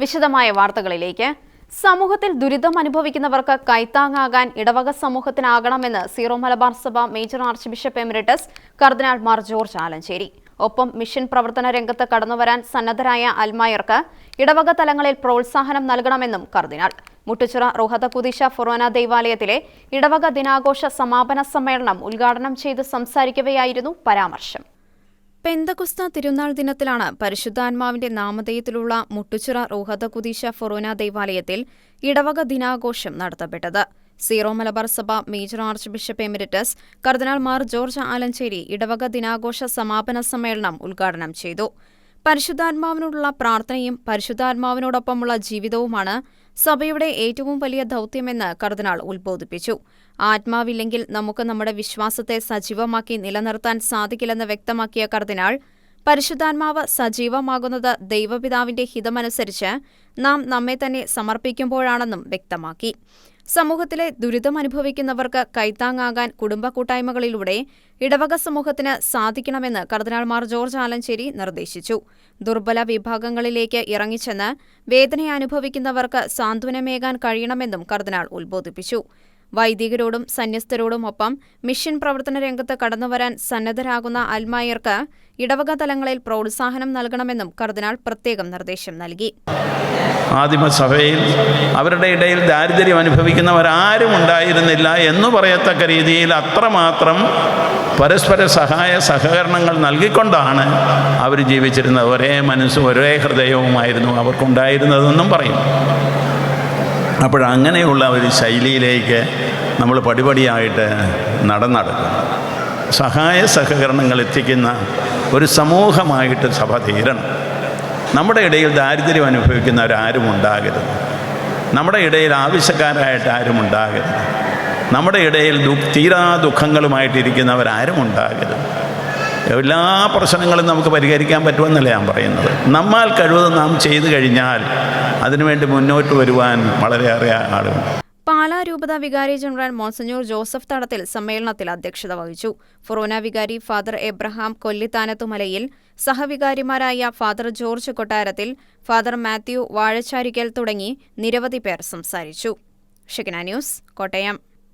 വിശദമായ വാർത്തകളിലേക്ക്. സമൂഹത്തിൽ ദുരിതം അനുഭവിക്കുന്നവർക്ക് കൈത്താങ്ങാകാൻ ഇടവക സമൂഹത്തിനാകണമെന്ന് സീറോ മലബാർ സഭ മേജർ ആർച്ച് ബിഷപ്പ് എമിറിറ്റസ് കർദിനാൾ മാർ ജോർജ് ആലഞ്ചേരി. ഒപ്പം മിഷൻ പ്രവർത്തന രംഗത്ത് കടന്നുവരാൻ സന്നദ്ധരായ അൽമായർക്ക് ഇടവക തലങ്ങളിൽ പ്രോത്സാഹനം നൽകണമെന്നും കർദിനാൾ. മുട്ടുച്ചിറ റോഹത കുദിശ ഫൊറോന ദേവാലയത്തിലെ ഇടവക ദിനാഘോഷ സമാപന സമ്മേളനം ഉദ്ഘാടനം ചെയ്ത് സംസാരിക്കവെയായിരുന്നു പരാമർശം. പെന്തകുസ്ത തിരുനാൾ ദിനത്തിലാണ് പരിശുദ്ധാത്മാവിന്റെ നാമധേയത്തിലുള്ള മുട്ടുച്ചിറ റോഹത കുദീശ ഫൊറോന ദേവാലയത്തിൽ ഇടവക ദിനാഘോഷം നടത്തപ്പെട്ടത്. സീറോ മലബാർ സഭ മേജർ ആർച്ച് ബിഷപ്പ് എമിരിറ്റസ് കർദിനാൾ മാർ ജോർജ് ആലഞ്ചേരി ഇടവക ദിനാഘോഷ സമാപന സമ്മേളനം ഉദ്ഘാടനം ചെയ്തു. പരിശുദ്ധാത്മാവിനോടുള്ള പ്രാർത്ഥനയും പരിശുദ്ധാത്മാവിനോടൊപ്പമുള്ള ജീവിതവുമാണ് സഭയുടെ ഏറ്റവും വലിയ ദൗത്യമെന്ന് കർദിനാൾ ഉത്ബോധിപ്പിച്ചു. ആത്മാവില്ലെങ്കിൽ നമുക്ക് നമ്മുടെ വിശ്വാസത്തെ സജീവമാക്കി നിലനിർത്താൻ സാധിക്കില്ലെന്ന് വ്യക്തമാക്കിയ കർദിനാൾ പരിശുദ്ധാത്മാവ് സജീവമാകുന്നത് ദൈവപിതാവിന്റെ ഹിതമനുസരിച്ച് നാം നമ്മെ തന്നെ സമർപ്പിക്കുമ്പോഴാണെന്നും വ്യക്തമാക്കി. സമൂഹത്തിലെ ദുരിതമനുഭവിക്കുന്നവർക്ക് കൈത്താങ്ങാകാൻ കുടുംബ കൂട്ടായ്മകളിലൂടെ ഇടവക സമൂഹത്തിന് സാധിക്കണമെന്ന് കർദിനാൾമാർ ജോർജ് ആലഞ്ചേരി നിർദ്ദേശിച്ചു. ദുർബല വിഭാഗങ്ങളിലേക്ക് ഇറങ്ങിച്ചെന്ന് വേദനയനുഭവിക്കുന്നവർക്ക് സാന്ത്വനമേകാൻ കഴിയണമെന്നും കർദിനാൾ ഉത്ബോധിപ്പിച്ചു. വൈദികരോടും സന്യസ്തരോടും ഒപ്പം മിഷൻ പ്രവർത്തന രംഗത്ത് കടന്നുവരാൻ സന്നദ്ധരാകുന്ന അൽമായർക്ക് ഇടവക തലങ്ങളിൽ പ്രോത്സാഹനം നൽകണമെന്നും കർദിനാൾ പ്രത്യേകം നിർദ്ദേശം നൽകി. ആദിമസഭയിൽ അവരുടെ ഇടയിൽ ദാരിദ്ര്യം അനുഭവിക്കുന്നവരാരും ഉണ്ടായിരുന്നില്ല എന്ന് പറയത്തക്ക രീതിയിൽ അത്രമാത്രം പരസ്പര സഹായ സഹകരണങ്ങൾ നൽകിക്കൊണ്ടാണ് അവർ ജീവിച്ചിരുന്നത്. ഒരേ മനസ്സും ഒരേ ഹൃദയവുമായിരുന്നു അവർക്കുണ്ടായിരുന്നതെന്നും പറയും. അപ്പോഴങ്ങനെയുള്ള ഒരു ശൈലിയിലേക്ക് നമ്മൾ പടിപടിയായിട്ട് നടന്നെടുക്കും. സഹായ സഹകരണങ്ങൾ എത്തിക്കുന്ന ഒരു സമൂഹമായിട്ട് സഭ തീരണം. നമ്മുടെ ഇടയിൽ ദാരിദ്ര്യം അനുഭവിക്കുന്നവരാരും ഉണ്ടാകരുത്. നമ്മുടെ ഇടയിൽ ആവശ്യക്കാരായിട്ട് ആരും ഉണ്ടാകരുത്. നമ്മുടെ ഇടയിൽ തീരാ ദുഃഖങ്ങളുമായിട്ടിരിക്കുന്നവരാരും ഉണ്ടാകരുത്. എല്ലാ പ്രശ്നങ്ങളും നമുക്ക് പരിഹരിക്കാൻ പറ്റുമെന്നല്ല ഞാൻ പറയുന്നത്. നമ്മാൽ കഴിവത് നാം ചെയ്തു കഴിഞ്ഞാൽ അതിനുവേണ്ടി മുന്നോട്ട് വരുവാൻ വളരെയേറെ ആളുകൾ. പാലാ രൂപത വികാരി ജനറൽ മോൺസഞ്ഞൂർ ജോസഫ് തടത്തിൽ സമ്മേളനത്തിൽ അധ്യക്ഷത വഹിച്ചു. ഫൊറോന വികാരി father Abraham Kollithanathumalayil സഹവികാരിമാരായ father George Kottarathil father Mathew Vazhacharickal തുടങ്ങി നിരവധി പേർ സംസാരിച്ചു. ഷിഗ്ന ന്യൂസ് കോട്ടയം.